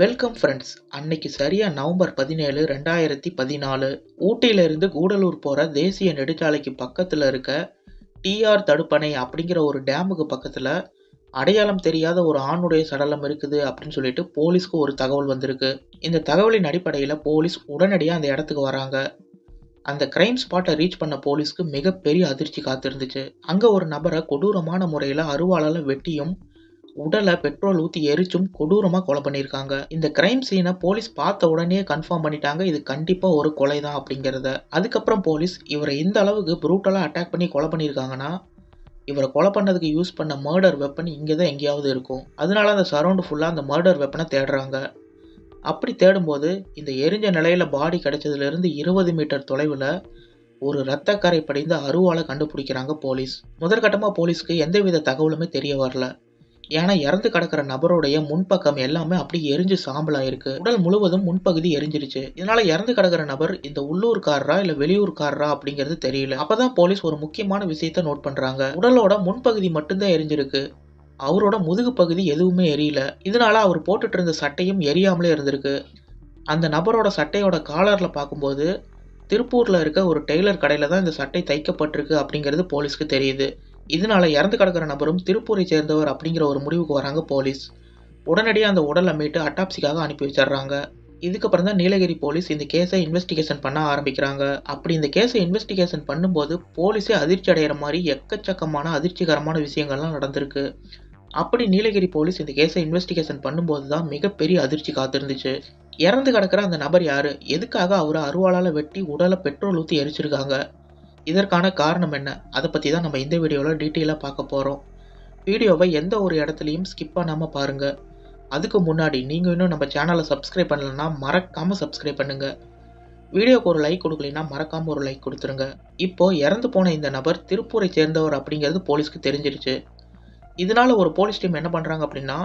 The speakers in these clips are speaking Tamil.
வெல்கம் ஃப்ரெண்ட்ஸ் அன்னைக்கு சரியா நவம்பர் பதினேழு ரெண்டாயிரத்தி பதினாலு. ஊட்டியிலிருந்து கூடலூர் போகிற தேசிய நெடுஞ்சாலைக்கு பக்கத்தில் இருக்க டிஆர் தடுப்பணை அப்படிங்கிற ஒரு டேமுக்கு பக்கத்தில் அடையாளம் தெரியாத ஒரு ஆணுடைய சடலம் இருக்குது அப்படின்னு சொல்லிட்டு போலீஸ்க்கு ஒரு தகவல் வந்திருக்கு. இந்த தகவலின் அடிப்படையில் போலீஸ் உடனடியாக அந்த இடத்துக்கு வராங்க. அந்த கிரைம் ஸ்பாட்டை ரீச் பண்ண போலீஸ்க்கு மிகப்பெரிய அதிர்ச்சி காத்திருந்துச்சு. அங்கே ஒரு நபரை கொடூரமான முறையில் அருவாளால் வெட்டியும் உடலை பெட்ரோல் ஊற்றி எரிச்சும் கொடூரமாக கொலை பண்ணியிருக்காங்க. இந்த கிரைம் சீனை போலீஸ் பார்த்த உடனே கன்ஃபார்ம் பண்ணிட்டாங்க இது கண்டிப்பாக ஒரு கொலை தான் அப்படிங்கிறத. அதுக்கப்புறம் போலீஸ் இவரை இந்த அளவுக்கு ப்ரூட்டலாக அட்டாக் பண்ணி கொலை பண்ணியிருக்காங்கன்னா இவரை கொலை பண்ணதுக்கு யூஸ் பண்ண மர்டர் வெப்பன் இங்கே தான் எங்கேயாவது இருக்கும். அதனால அந்த சரௌண்டு ஃபுல்லாக அந்த மர்டர் வெப்பனை தேடுறாங்க. அப்படி தேடும்போது இந்த எரிஞ்ச நிலையில் பாடி கிடைச்சதுலேருந்து இருபது மீட்டர் தொலைவில் ஒரு ரத்தக்கரை படிந்த அருவாளை கண்டுபிடிக்கிறாங்க போலீஸ் முதற்கட்டமாக போலீஸ்க்கு எந்தவித தகவலுமே தெரிய வரல. ஏன்னா இறந்து கிடக்கிற நபருடைய முன்பக்கம் எல்லாமே அப்படி எரிஞ்சு சாம்பலாயிருக்கு. உடல் முழுவதும் முன்பகுதி எரிஞ்சிருச்சு. இதனால இறந்து கிடக்கிற நபர் இந்த உள்ளூர்காரரா இல்ல வெளியூர்காரரா அப்படிங்கிறது தெரியல. அப்பதான் போலீஸ் ஒரு முக்கியமான விஷயத்த நோட் பண்றாங்க. உடலோட முன்பகுதி மட்டும்தான் எரிஞ்சிருக்கு. அவரோட முதுகு பகுதி எதுவுமே எரியல. இதனால அவர் போட்டுட்டு இருந்த சட்டையும் எரியாமலே இருந்திருக்கு. அந்த நபரோட சட்டையோட காலரில் பார்க்கும்போது திருப்பூரில் இருக்க ஒரு டெய்லர் கடையில் தான் இந்த சட்டை தைக்கப்பட்டிருக்கு அப்படிங்கிறது போலீஸ்க்கு தெரியுது. இதனால இறந்து கிடக்கிற நபரும் திருப்பூரை சேர்ந்தவர் அப்படிங்கிற ஒரு முடிவுக்கு வராங்க போலீஸ். உடனடியாக அந்த உடலை மீட்டு அட்டாப்சிக்காக அனுப்பி வச்சிடுறாங்க. இதுக்கப்புறம் தான் நீலகிரி போலீஸ் இந்த கேஸை இன்வெஸ்டிகேஷன் பண்ண ஆரம்பிக்கிறாங்க. அப்படி இந்த கேஸை இன்வெஸ்டிகேஷன் பண்ணும்போது போலீஸே அதிர்ச்சி அடைகிற மாதிரி எக்கச்சக்கமான அதிர்ச்சிகரமான விஷயங்கள்லாம் நடந்திருக்கு. அப்படி நீலகிரி போலீஸ் இந்த கேஸை இன்வெஸ்டிகேஷன் பண்ணும்போது தான் மிகப்பெரிய அதிர்ச்சி காத்திருந்துச்சு. இறந்து கிடக்கிற அந்த நபர் யார்? எதுக்காக அவரை அருவாளால் வெட்டி உடலை பெட்ரோல் ஊற்றி எரிச்சிருக்காங்க? இதற்கான காரணம் என்ன? அதை பற்றி தான் நம்ம இந்த வீடியோவில் டீட்டெயிலாக பார்க்க போகிறோம் வீடியோவை எந்த ஒரு இடத்துலையும் ஸ்கிப் பண்ணாமல் பாருங்கள் அதுக்கு முன்னாடி நீங்கள் இன்னும் நம்ம சேனலை சப்ஸ்கிரைப் பண்ணலைன்னா மறக்காமல் சப்ஸ்கிரைப் பண்ணுங்கள் வீடியோக்கு ஒரு லைக் கொடுக்கலைன்னா மறக்காமல் ஒரு லைக் கொடுத்துருங்க. இப்போது இறந்து போன இந்த நபர் திருப்பூரை சேர்ந்தவர் அப்படிங்கிறது போலீஸ்க்கு தெரிஞ்சிருச்சு. இதனால ஒரு போலீஸ் டீம் என்ன பண்ணுறாங்க அப்படின்னா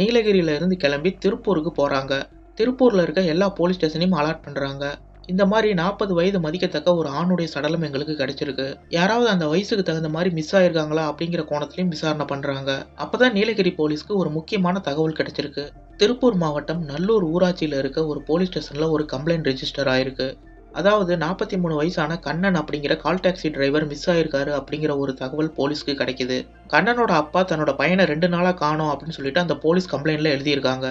நீலகிரியிலேருந்து கிளம்பி திருப்பூருக்கு போகிறாங்க திருப்பூரில் இருக்க எல்லா போலீஸ் ஸ்டேஷனையும் அலாட் பண்ணுறாங்க இந்த மாதிரி நாற்பது வயது மதிக்கத்தக்க ஒரு ஆணுடைய சடலம் எங்களுக்கு கிடைச்சிருக்கு. யாராவது அந்த வயசுக்கு தகுந்த மாதிரி மிஸ் ஆயிருக்காங்களா அப்படிங்கிற கோணத்திலையும் விசாரணை பண்றாங்க. அப்பதான் நீலகிரி போலீஸ்க்கு ஒரு முக்கியமான தகவல் கிடைச்சிருக்கு. திருப்பூர் மாவட்டம் நல்லூர் ஊராட்சியில் இருக்க ஒரு போலீஸ் ஸ்டேஷன்ல ஒரு கம்ப்ளைண்ட் ரெஜிஸ்டர் ஆயிருக்கு. அதாவது நாற்பத்தி மூணு வயசான கண்ணன் அப்படிங்கிற கால் டாக்ஸி டிரைவர் மிஸ் ஆயிருக்காரு அப்படிங்கிற ஒரு தகவல் போலீஸ்க்கு கிடைக்குது. கண்ணனோட அப்பா தன்னோட பையனை ரெண்டு நாளாக காணும் அப்படின்னு சொல்லிட்டு அந்த போலீஸ் கம்ப்ளைண்ட்ல எழுதியிருக்காங்க.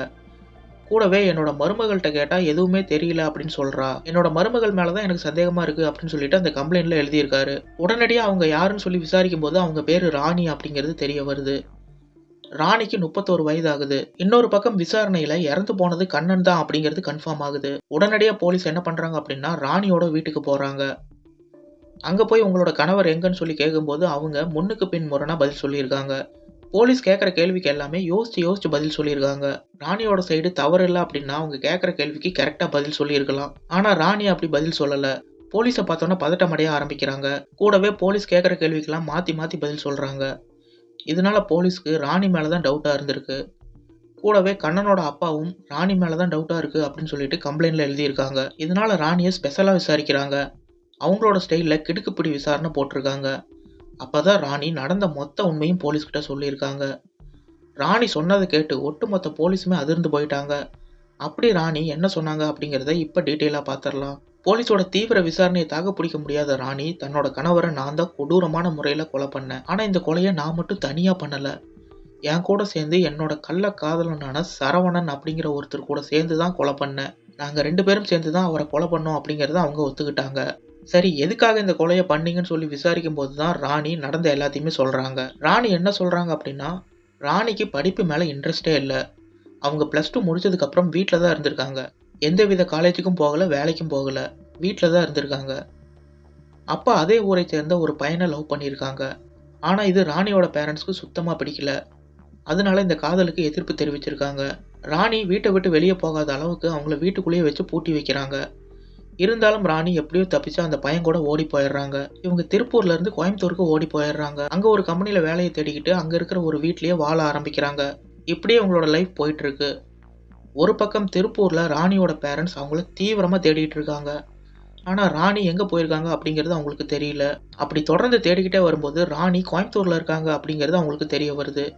கூடவே என்னோட மருமகள்கிட்ட கேட்டால் எதுவுமே தெரியல அப்படின்னு சொல்கிறா என்னோட மருமகள் மேலே தான் எனக்கு சந்தேகமாக இருக்குது அப்படின்னு சொல்லிட்டு அந்த கம்ப்ளைண்ட்டில் எழுதியிருக்காரு. உடனடியாக அவங்க யாருன்னு சொல்லி விசாரிக்கும் போது அவங்க பேர் ராணி அப்படிங்கிறது தெரிய வருது. ராணிக்கு முப்பத்தோரு வயது ஆகுது இன்னொரு பக்கம் விசாரணையில இறந்து போனது கண்ணன் தான் அப்படிங்கிறது கன்ஃபார்ம் ஆகுது. உடனடியாக போலீஸ் என்ன பண்றாங்க அப்படின்னா ராணியோட வீட்டுக்கு போறாங்க. அங்கே போய் உங்களோட கணவர் எங்கன்னு சொல்லி கேட்கும்போது அவங்க முன்னுக்கு பின் முரணாக பதில் சொல்லியிருக்காங்க. போலீஸ் கேட்குற கேள்விக்கு எல்லாமே யோசிச்சு யோசிச்சு பதில் சொல்லியிருக்காங்க. ராணியோட சைடு தவறு இல்லை அப்படின்னா அவங்க கேட்குற கேள்விக்கு கரெக்டாக பதில் சொல்லியிருக்கலாம். ஆனால் ராணி அப்படி பதில் சொல்லலை. போலீஸை பார்த்தோன்னா பதட்டம் அடைய ஆரம்பிக்கிறாங்க. கூடவே போலீஸ் கேட்குற கேள்விக்கெல்லாம் மாற்றி மாற்றி பதில் சொல்கிறாங்க இதனால போலீஸ்க்கு ராணி மேலே தான் டவுட்டாக இருந்திருக்கு. கூடவே கண்ணனோட அப்பாவும் ராணி மேலே தான் டவுட்டாக இருக்குது அப்படின்னு சொல்லிட்டு கம்ப்ளைண்ட்டில் எழுதியிருக்காங்க. இதனால ராணியை ஸ்பெஷலாக விசாரிக்கிறாங்க. அவங்களோட ஸ்டைலில் கிடுக்குப்பிடி விசாரணை போட்டிருக்காங்க. அப்பதான் ராணி நடந்த மொத்த உண்மையும் போலீஸ்கிட்ட சொல்லியிருக்காங்க. ராணி சொன்னதை கேட்டு ஒட்டுமொத்த போலீஸுமே அதிர்ந்து போயிட்டாங்க. அப்படி ராணி என்ன சொன்னாங்க அப்படிங்கிறத இப்போ டீட்டெயிலாக பார்த்துடலாம் போலீஸோட தீவிர விசாரணையை தாக பிடிக்க முடியாத ராணி தன்னோட கணவரை நான் தான் கொடூரமான முறையில் கொலை பண்ணேன். ஆனால் இந்த கொலையை நான் மட்டும் தனியாக பண்ணலை. என் கூட சேர்ந்து என்னோட கள்ள காதலனான சரவணன் அப்படிங்கிற ஒருத்தர் கூட சேர்ந்து தான் கொலை பண்ணேன். நாங்கள் ரெண்டு பேரும் சேர்ந்து தான் அவரை கொலை பண்ணோம் அப்படிங்கிறத அவங்க ஒத்துக்கிட்டாங்க. சரி எதுக்காக இந்த கொலையை பண்ணீங்கன்னு சொல்லி விசாரிக்கும் போது தான் ராணி நடந்த எல்லாத்தையுமே சொல்கிறாங்க ராணி என்ன சொல்கிறாங்க அப்படின்னா ராணிக்கு படிப்பு மேலே இன்ட்ரெஸ்டே இல்லை. அவங்க ப்ளஸ் டூ முடிச்சதுக்கப்புறம் வீட்டில் தான் இருந்திருக்காங்க. எந்தவித காலேஜுக்கும் போகலை வேலைக்கும் போகலை. வீட்டில் தான் இருந்திருக்காங்க. அப்பா அதே ஊரை சேர்ந்த ஒரு பையனை லவ் பண்ணியிருக்காங்க. ஆனால் இது ராணியோட பேரண்ட்ஸ்க்கு சுத்தமாக பிடிக்கல. அதனால இந்த காதலுக்கு எதிர்ப்பு தெரிவிச்சிருக்காங்க. ராணி வீட்டை விட்டு வெளியே போகாத அளவுக்கு அவங்கள வீட்டுக்குள்ளேயே வச்சு பூட்டி வைக்கிறாங்க. இருந்தாலும் ராணி எப்படியோ தப்பிச்சு அந்த பையன் கூட ஓடி போயிடுறாங்க. இவங்க திருப்பூர்ல இருந்து கோயம்புத்தூருக்கு ஓடி போயிடுறாங்க. அங்க ஒரு கம்பெனியில வேலையை தேடிக்கிட்டு அங்க இருக்கிற ஒரு வீட்லயே வாழ ஆரம்பிக்கிறாங்க. இப்படியே அவங்களோட லைஃப் போயிட்டு இருக்கு ஒரு பக்கம் திருப்பூர்ல ராணியோட பேரண்ட்ஸ் அவங்கள தீவிரமா தேடிட்டு இருக்காங்க. ஆனா ராணி எங்க போயிருக்காங்க அப்படிங்கிறது அவங்களுக்கு தெரியல. அப்படி தொடர்ந்து தேடிக்கிட்டே வரும்போது ராணி கோயம்புத்தூர்ல இருக்காங்க அப்படிங்கிறது அவங்களுக்கு தெரிய வருது.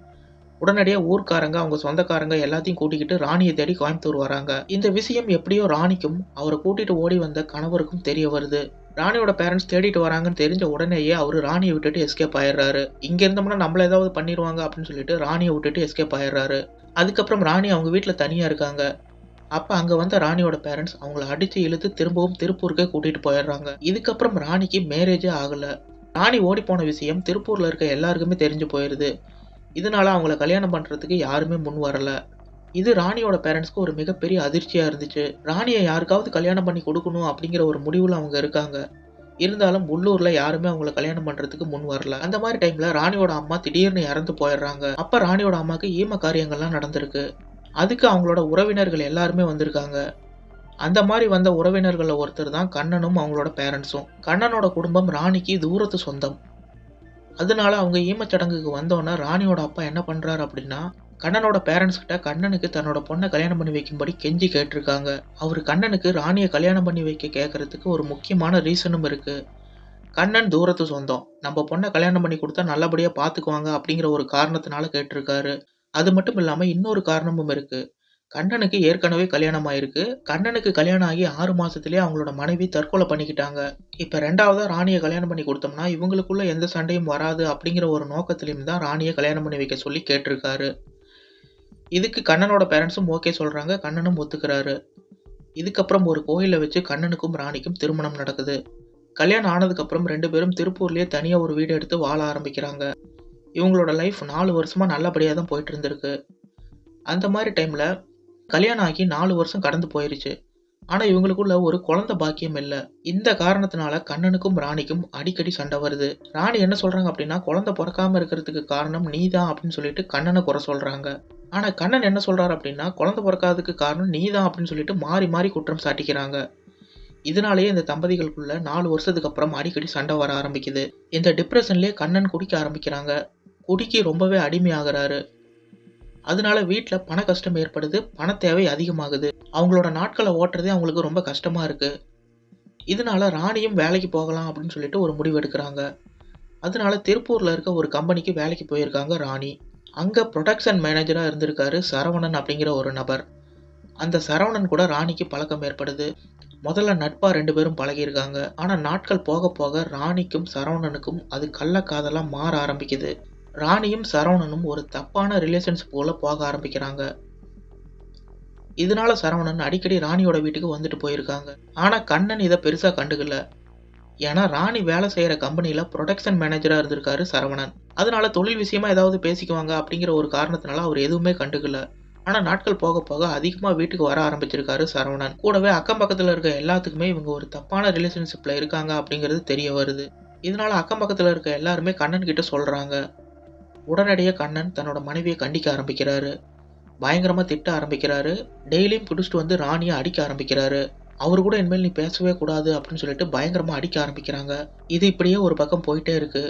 உடனடியாக ஊர்க்காரங்க அவங்க சொந்தக்காரங்க எல்லாத்தையும் கூட்டிக்கிட்டு ராணியை தேடி கோயம்புத்தூர் வராங்க. இந்த விஷயம் எப்படியோ ராணிக்கும் அவரை கூட்டிட்டு ஓடி வந்த கணவருக்கும் தெரிய வருது. ராணியோட பேரண்ட்ஸ் தேடிட்டு வராங்கன்னு தெரிஞ்ச உடனேயே அவர் ராணியை விட்டுட்டு எஸ்கேப் ஆயிடுறாரு. இங்க இருந்தோம்னா நம்மள ஏதாவது பண்ணிடுவாங்க அப்படின்னு சொல்லிட்டு ராணியை விட்டுட்டு எஸ்கேப் ஆயிடுறாரு. அதுக்கப்புறம் ராணி அவங்க வீட்டில் தனியாக இருக்காங்க. அப்போ அங்கே வந்த ராணியோட பேரண்ட்ஸ் அவங்கள அடித்து இழுத்து திரும்பவும் திருப்பூருக்கே கூட்டிகிட்டு போயிடுறாங்க. இதுக்கப்புறம் ராணிக்கு மேரேஜே ஆகலை. ராணி ஓடி போன விஷயம் திருப்பூரில் இருக்க எல்லாருக்குமே தெரிஞ்சு போயிடுது இதனால் அவங்கள கல்யாணம் பண்ணுறதுக்கு யாருமே முன் வரலை. இது ராணியோட பேரண்ட்ஸ்க்கு ஒரு மிகப்பெரிய அதிர்ச்சியாக இருந்துச்சு. ராணியை யாருக்காவது கல்யாணம் பண்ணி கொடுக்கணும் அப்படிங்கிற ஒரு முடிவில் அவங்க இருக்காங்க. இருந்தாலும் உள்ளூரில் யாருமே அவங்கள கல்யாணம் பண்ணுறதுக்கு முன் வரல. அந்த மாதிரி டைமில் ராணியோட அம்மா திடீர்னு இறந்து போயிடுறாங்க. அப்போ ராணியோட அம்மாவுக்கு ஈம காரியங்கள்லாம் நடந்திருக்கு. அதுக்கு அவங்களோட உறவினர்கள் எல்லாருமே வந்திருக்காங்க. அந்த மாதிரி வந்த உறவினர்களில் ஒருத்தர் தான் கண்ணனும் அவங்களோட பேரண்ட்ஸும் கண்ணனோட குடும்பம் ராணிக்கு தூரத்து சொந்தம். அதனால அவங்க ஈமச்சடங்குக்கு வந்தோன்னே ராணியோட அப்பா என்ன பண்ணுறாரு அப்படின்னா கண்ணனோட பேரண்ட்ஸ் கிட்ட கண்ணனுக்கு தன்னோட பொண்ணை கல்யாணம் பண்ணி வைக்கும்படி கெஞ்சி கேட்டிருக்காங்க. அவர் கண்ணனுக்கு ராணியை கல்யாணம் பண்ணி வைக்க கேட்கறதுக்கு ஒரு முக்கியமான ரீசனும் இருக்கு. கண்ணன் தூரத்து சொந்தம். நம்ம பொண்ணை கல்யாணம் பண்ணி கொடுத்தா நல்லபடியாக பார்த்துக்குவாங்க அப்படிங்கிற ஒரு காரணத்தினால கேட்டிருக்காரு. அது மட்டும் இல்லாமல் இன்னொரு காரணமும் இருக்கு. கண்ணனுக்கு ஏற்கனவே கல்யாணம் ஆயிருக்கு கண்ணனுக்கு கல்யாணம் ஆகி ஆறு மாசத்துலயே அவங்களோட மனைவி தற்கொலை பண்ணிக்கிட்டாங்க. இப்ப ரெண்டாவதா ராணியை கல்யாணம் பண்ணி கொடுத்தோம்னா இவங்களுக்குள்ள எந்த சண்டையும் வராது அப்படிங்கிற ஒரு நோக்கத்திலையும் தான் ராணியை கல்யாணம் பண்ணி வைக்க சொல்லி கேட்டிருக்காரு. இதுக்கு கண்ணனோட பேரண்ட்ஸும் ஓகே சொல்றாங்க. கண்ணனும் ஒத்துக்கிறாரு. இதுக்கப்புறம் ஒரு கோயிலை வச்சு கண்ணனுக்கும் ராணிக்கும் திருமணம் நடக்குது. கல்யாணம் ஆனதுக்கப்புறம் ரெண்டு பேரும் திருப்பூர்லேயே தனியாக ஒரு வீடு எடுத்து வாழ ஆரம்பிக்கிறாங்க. இவங்களோட லைஃப் நாலு வருஷமாக நல்லபடியாக தான் போயிட்டு இருந்திருக்கு. அந்த மாதிரி டைமில் கல்யாணம் ஆகி நாலு வருஷம் கடந்து போயிருச்சு. ஆனால் இவங்களுக்குள்ள ஒரு குழந்தை பாக்கியம் இல்லை. இந்த காரணத்தினால கண்ணனுக்கும் ராணிக்கும் அடிக்கடி சண்டை வருது. ராணி என்ன சொல்கிறாங்க அப்படின்னா குழந்தை பிறக்காம இருக்கிறதுக்கு காரணம் நீ தான் அப்படின்னு சொல்லிட்டு கண்ணனை குறை சொல்கிறாங்க ஆனால் கண்ணன் என்ன சொல்கிறாரு அப்படின்னா குழந்தை பிறக்காததுக்கு காரணம் நீ தான் அப்படின்னு சொல்லிட்டு மாறி மாறி குற்றம் சாட்டிக்கிறாங்க. இதனாலேயே இந்த தம்பதிகளுக்குள்ள நாலு வருஷத்துக்கு அப்புறம் அடிக்கடி சண்டை வர ஆரம்பிக்குது. இந்த டிப்ரெஷன்லேயே கண்ணன் குடிக்க ஆரம்பிக்கிறாங்க. குடிக்கு ரொம்பவே அடிமையாகிறாரு. அதனால வீட்டில் பண கஷ்டம் ஏற்படுது பண தேவை அதிகமாகுது. அவங்களோட நாட்களை ஓட்டுறதே அவங்களுக்கு ரொம்ப கஷ்டமாக இருக்குது இதனால ராணியும் வேலைக்கு போகலாம் அப்படின்னு சொல்லிட்டு ஒரு முடிவு எடுக்கிறாங்க. அதனால திருப்பூரில் இருக்க ஒரு கம்பெனிக்கு வேலைக்கு போயிருக்காங்க ராணி. அங்கே ப்ரொடக்ஷன் மேனேஜராக இருந்திருக்காரு சரவணன் அப்படிங்கிற ஒரு நபர். அந்த சரவணன் கூட ராணிக்கு பழக்கம் ஏற்படுது. முதல்ல நட்பா ரெண்டு பேரும் பழகியிருக்காங்க. ஆனால் நாட்கள் போக போக ராணிக்கும் சரவணனுக்கும் அது கள்ளக்காதலாக மாற ஆரம்பிக்குது. ராணியும் சரவணனும் ஒரு தப்பான ரிலேஷன்ஷிப் போல போக ஆரம்பிக்கிறாங்க. இதனால சரவணன் அடிக்கடி ராணியோட வீட்டுக்கு வந்துட்டு போயிருக்காங்க. ஆனா கண்ணன் இதை பெருசா கண்டுக்கல. ஏன்னா ராணி வேலை செய்யற கம்பெனியில் ப்ரொடக்ஷன் மேனேஜரா இருந்திருக்காரு சரவணன். அதனால தொழில் விஷயமா ஏதாவது பேசிக்குவாங்க அப்படிங்கிற ஒரு காரணத்தினால அவர் எதுவுமே கண்டுக்கல. ஆனா நாட்கள் போக போக அதிகமா வீட்டுக்கு வர ஆரம்பிச்சிருக்காரு சரவணன். கூடவே அக்கம் பக்கத்துல இருக்க எல்லாத்துக்குமே இவங்க ஒரு தப்பான ரிலேஷன்ஷிப்ல இருக்காங்க அப்படிங்கிறது தெரிய வருது. இதனால அக்கம் பக்கத்துல இருக்க எல்லாருமே கண்ணன் கிட்ட சொல்றாங்க. உடனடியாக கண்ணன் தன்னோட மனைவியை கண்டிக்க ஆரம்பிக்கிறாரு. பயங்கரமாக திட்ட ஆரம்பிக்கிறாரு. டெய்லியும் பிடிச்சிட்டு வந்து ராணியை அடிக்க ஆரம்பிக்கிறாரு. அவரு கூட இனிமேல் நீ பேசவே கூடாது அப்படின்னு சொல்லிட்டு பயங்கரமாக அடிக்க ஆரம்பிக்கிறாங்க. இது இப்படியே ஒரு பக்கம் போயிட்டே இருக்கு.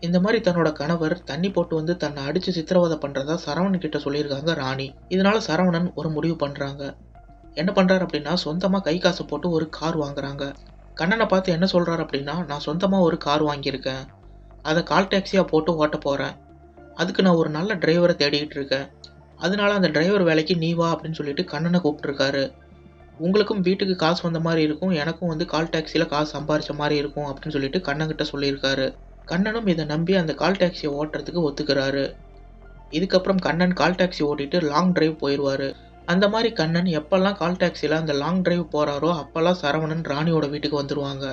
இந்த மாதிரி தன்னோட கணவர் தண்ணி போட்டு வந்து தன்னை அடிச்சு சித்திரவதை பண்ணுறதா சரவணன் கிட்ட சொல்லியிருக்காங்க ராணி. இதனால சரவணன் ஒரு முடிவு பண்ணுறாங்க என்ன பண்ணுறாரு அப்படின்னா சொந்தமாக கை காசு போட்டு ஒரு கார் வாங்குறாங்க. கண்ணனை பார்த்து என்ன சொல்கிறாரு அப்படின்னா நான் சொந்தமாக ஒரு கார் வாங்கியிருக்கேன். அதை கால் டாக்ஸியாக போட்டு ஓட்ட போகிறேன் அதுக்கு நான் ஒரு நல்ல டிரைவரை தேடிக்கிட்டு இருக்கேன். அதனால அந்த டிரைவர் வேலைக்கு நீ வா அப்படின்னு சொல்லிட்டு கண்ணனை கூப்பிட்டுருக்காரு. உங்களுக்கும் வீட்டுக்கு காசு வந்த மாதிரி இருக்கும் எனக்கும் வந்து கால் டாக்ஸியில் காசு சம்பாரிச்ச மாதிரி இருக்கும் அப்படின்னு சொல்லிட்டு கண்ணங்கிட்ட சொல்லியிருக்காரு. கண்ணனும் இதை நம்பி அந்த கால் டாக்ஸியை ஓட்டுறதுக்கு ஒத்துக்கிறாரு. இதுக்கப்புறம் கண்ணன் கால் டாக்ஸி ஓட்டிட்டு லாங் டிரைவ் போயிடுவாரு அந்த மாதிரி கண்ணன் எப்பெல்லாம் கால் டாக்ஸியில் அந்த லாங் டிரைவ் போகிறாரோ அப்போல்லாம் சரவணன் ராணியோட வீட்டுக்கு வந்துடுவாங்க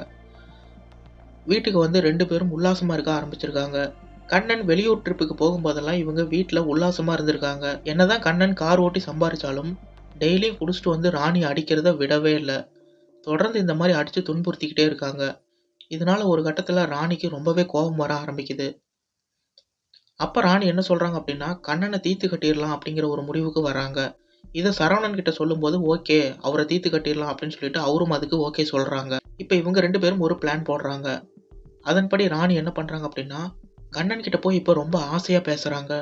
வீட்டுக்கு வந்து ரெண்டு பேரும் உல்லாசமாக இருக்க ஆரம்பிச்சிருக்காங்க. கண்ணன் வெளியூர் ட்ரிப்புக்கு போகும்போதெல்லாம் இவங்க வீட்டில் உல்லாசமாக இருந்திருக்காங்க. என்னதான் கண்ணன் கார் ஓட்டி சம்பாரிச்சாலும் டெய்லியும் குடிச்சிட்டு வந்து ராணி அடிக்கிறத விடவே இல்லை. தொடர்ந்து இந்த மாதிரி அடித்து துன்புறுத்திக்கிட்டே இருக்காங்க. இதனால ஒரு கட்டத்தில் ராணிக்கு ரொம்பவே கோபம் வர ஆரம்பிக்குது. அப்போ ராணி என்ன சொல்கிறாங்க அப்படின்னா கண்ணனை தீத்து கட்டிடலாம் அப்படிங்கிற ஒரு முடிவுக்கு வராங்க. இதை சரவணன் கிட்ட சொல்லும்போது ஓகே அவரை தீத்து கட்டிடலாம் அப்படின்னு சொல்லிட்டு அவரும் அதுக்கு ஓகே சொல்கிறாங்க இப்போ இவங்க ரெண்டு பேரும் ஒரு பிளான் போடுறாங்க. அதன்படி ராணி என்ன பண்ணுறாங்க அப்படின்னா கண்ணன் கிட்ட போய் இப்போ ரொம்ப ஆசையாக பேசுகிறாங்க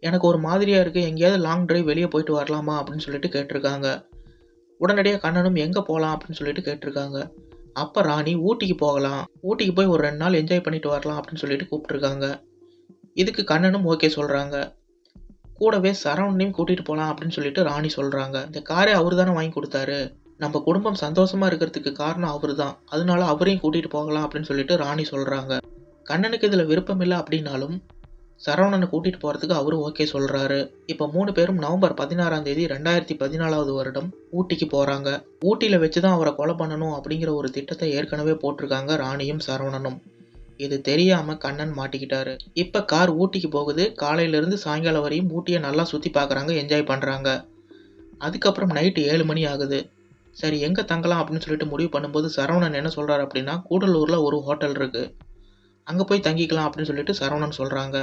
எனக்கு ஒரு மாதிரியாக இருக்குது எங்கேயாவது லாங் டிரைவ் வெளியே போயிட்டு வரலாமா? அப்படின்னு சொல்லிட்டு கேட்டிருக்காங்க. உடனடியாக கண்ணனும் எங்கே போகலாம் அப்படின்னு சொல்லிட்டு கேட்டிருக்காங்க. அப்போ ராணி ஊட்டிக்கு போகலாம். ஊட்டிக்கு போய் ஒரு ரெண்டு நாள் என்ஜாய் பண்ணிட்டு வரலாம் அப்படின்னு சொல்லிட்டு கூப்பிட்டுருக்காங்க. இதுக்கு கண்ணனும் ஓகே சொல்கிறாங்க கூடவே சரவணனையும் கூட்டிகிட்டு போகலாம் அப்படின்னு சொல்லிட்டு ராணி சொல்கிறாங்க இந்த காரை அவர் தானே வாங்கி கொடுத்தாரு? நம்ம குடும்பம் சந்தோஷமா இருக்கிறதுக்கு காரணம் அவர் தான் அதனால அவரையும் கூட்டிகிட்டு போகலாம் அப்படின்னு சொல்லிட்டு ராணி சொல்கிறாங்க கண்ணனுக்கு இதில் விருப்பம் இல்லை அப்படின்னாலும் சரவணனை கூட்டிகிட்டு போகிறதுக்கு அவரும் ஓகே சொல்கிறாரு இப்போ மூணு பேரும் நவம்பர் பதினாறாம் தேதி ரெண்டாயிரத்தி பதினாலாவது வருடம் ஊட்டிக்கு போகிறாங்க ஊட்டியில் வச்சு தான் அவரை கொலை பண்ணணும் அப்படிங்கிற ஒரு திட்டத்தை ஏற்கனவே போட்டிருக்காங்க ராணியும் சரவணனும். இது தெரியாமல் கண்ணன் மாட்டிக்கிட்டாரு. இப்போ கார் ஊட்டிக்கு போகுது. காலையிலேருந்து சாயங்காலம் வரையும் ஊட்டியை நல்லா சுற்றி பார்க்குறாங்க என்ஜாய் பண்ணுறாங்க அதுக்கப்புறம் நைட்டு ஏழு மணி ஆகுது. சரி எங்கே தங்கலாம் அப்படின்னு சொல்லிட்டு முடிவு பண்ணும்போது சரவணன் என்ன சொல்றாரு அப்படின்னா கூடலூரில் ஒரு ஹோட்டல் இருக்குது அங்கே போய் தங்கிக்கலாம் அப்படின்னு சொல்லிட்டு சரவணன் சொல்கிறாங்க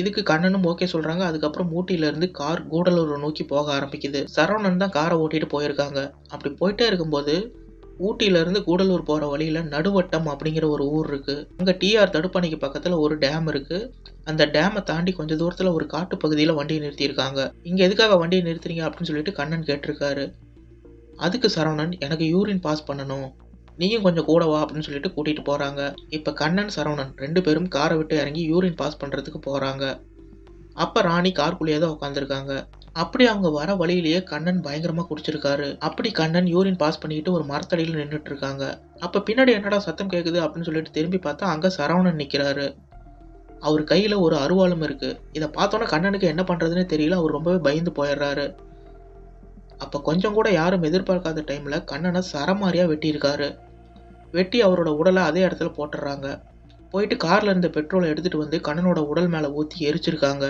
இதுக்கு கண்ணனும் ஓகே சொல்கிறாங்க அதுக்கப்புறம் ஊட்டியிலேருந்து கார் கூடலூரை நோக்கி போக ஆரம்பிக்குது. சரவணன் தான் காரை ஓட்டிட்டு போயிருக்காங்க. அப்படி போயிட்டே இருக்கும்போது ஊட்டியிலேருந்து கூடலூர் போகிற வழியில் நடுவட்டம் அப்படிங்கிற ஒரு ஊர் இருக்குது அங்கே டிஆர் தடுப்பணைக்கு பக்கத்தில் ஒரு டேம் இருக்குது அந்த டேமை தாண்டி கொஞ்சம் தூரத்தில் ஒரு காட்டு பகுதியில் வண்டியை நிறுத்தியிருக்காங்க. இங்கே எதுக்காக வண்டியை நிறுத்துறீங்க அப்படின்னு சொல்லிட்டு கண்ணன் கேட்டிருக்காரு. அதுக்கு சரவணன் எனக்கு யூரின் பாஸ் பண்ணணும். நீயும் கொஞ்சம் கூட வா அப்படின்னு சொல்லிட்டு கூட்டிகிட்டு போகிறாங்க இப்போ கண்ணன் சரவணன் ரெண்டு பேரும் காரை விட்டு இறங்கி யூரின் பாஸ் பண்ணுறதுக்கு போகிறாங்க அப்போ ராணி கார்க்குள்ளேயே தான் உட்காந்துருக்காங்க அப்படி அவங்க வர வழியிலேயே கண்ணன் பயங்கரமாக குடிச்சிருக்காரு. அப்படி கண்ணன் யூரின் பாஸ் பண்ணிக்கிட்டு ஒரு மரத்தடியில் நின்றுட்டு இருக்காங்க அப்போ பின்னாடி என்னடா சத்தம் கேட்குது அப்படின்னு சொல்லிட்டு திரும்பி பார்த்தா அங்கே சரவணன் நிற்கிறாரு அவர் கையில் ஒரு அருவாளும் இருக்குது இதை பார்த்தோன்னே கண்ணனுக்கு என்ன பண்றதுன்னு தெரியல. அவர் ரொம்பவே பயந்து போயிடுறாரு. அப்போ கொஞ்சம் கூட யாரும் எதிர்பார்க்காத டைமில் கண்ணனை சரமாரியாக வெட்டியிருக்காரு. வெட்டி அவரோட உடலை அதே இடத்துல போட்டுடுறாங்க. போயிட்டு காரில் இருந்த பெட்ரோலை எடுத்துகிட்டு வந்து கண்ணனோட உடல் மேலே ஊற்றி எரிச்சிருக்காங்க.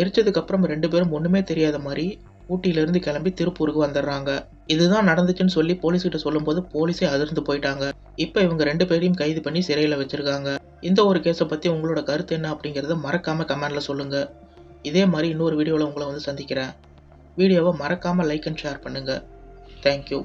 எரிச்சதுக்கப்புறம் ரெண்டு பேரும் ஒன்றுமே தெரியாத மாதிரி ஊட்டியிலேருந்து கிளம்பி திருப்பூருக்கு வந்துடுறாங்க. இதுதான் நடந்துச்சுன்னு சொல்லி போலீஸ்கிட்ட சொல்லும்போது போலீஸே அதிர்ந்து போயிட்டாங்க. இப்போ இவங்க ரெண்டு பேரையும் கைது பண்ணி சிறையில் வச்சுருக்காங்க. இந்த ஒரு கேஸை பற்றி உங்களோட கருத்து என்ன அப்படிங்கிறத மறக்காமல் கமெண்டில் சொல்லுங்கள் இதே மாதிரி இன்னொரு வீடியோவில் உங்களை வந்து சந்திக்கிறேன். வீடியோவை மறக்காமல் லைக் அண்ட் ஷேர் பண்ணுங்கள் தேங்க்யூ